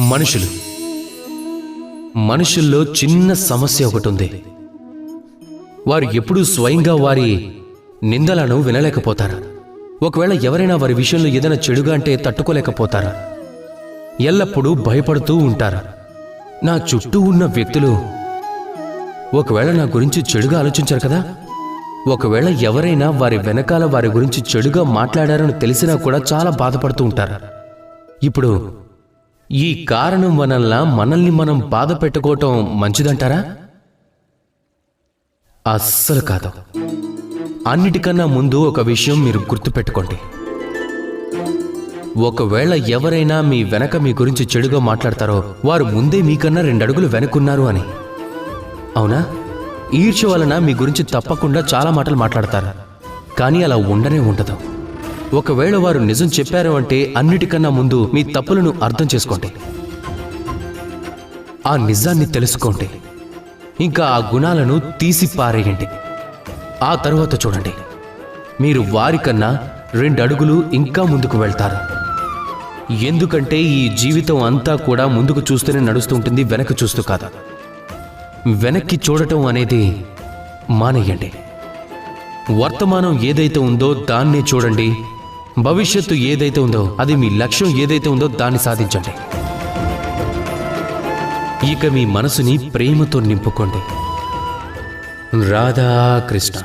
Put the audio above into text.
మనుషులు. మనుషుల్లో చిన్న సమస్య ఒకటి ఉంది వారు ఎప్పుడూ స్వయంగా వారి నిందలను వినలేకపోతారు. ఒకవేళ ఎవరైనా వారి విషయంలో ఏదైనా చెడుగా అంటే తట్టుకోలేకపోతారా. ఎల్లప్పుడూ భయపడుతూ ఉంటారా. నా చుట్టూ ఉన్న వ్యక్తులు ఒకవేళ నా గురించి చెడుగా ఆలోచించారు కదా? ఒకవేళ ఎవరైనా వారి వెనకాల వారి గురించి చెడుగా మాట్లాడారని తెలిసినా కూడా చాలా బాధపడుతూ ఉంటారు. ఇప్పుడు ఈ కారణం వలన మనల్ని మనం బాధ పెట్టుకోవటం మంచిదంటారా? అస్సలు కాదు. అన్నిటికన్నా ముందు ఒక విషయం మీరు గుర్తుపెట్టుకోండి. ఒకవేళ ఎవరైనా మీ వెనక మీ గురించి చెడుగా మాట్లాడతారో వారు ముందే మీకన్నా రెండు అడుగులు వెనక్కున్నారు అని. అవునా? ఈర్ష్య వలన మీ గురించి తప్పకుండా చాలా మాటలు మాట్లాడతారు. కానీ అలా ఉండనే ఉండదు. ఒకవేళ వారు నిజం చెప్పారు అంటే అన్నిటికన్నా ముందు మీ తప్పులను అర్థం చేసుకోండి. ఆ నిజాన్ని తెలుసుకోండి. ఇంకా ఆ గుణాలను తీసి పారేయండి. ఆ తరువాత చూడండి. మీరు వారికన్నా రెండు అడుగులు ఇంకా ముందుకు వెళ్తారు. ఎందుకంటే ఈ జీవితం అంతా కూడా ముందుకు చూస్తూనే నడుస్తూ ఉంటుంది వెనక్కి చూస్తూ కాదు. వెనక్కి చూడటం అనేది మానేయండి. వర్తమానం ఏదైతే ఉందో దాన్నే చూడండి. భవిష్యత్తు ఏదైతే ఉందో అది మీ లక్ష్యం ఏదైతే ఉందో దాన్ని సాధించండి. ఇక మీ మనసుని ప్రేమతో నింపుకోండి. రాధా కృష్ణ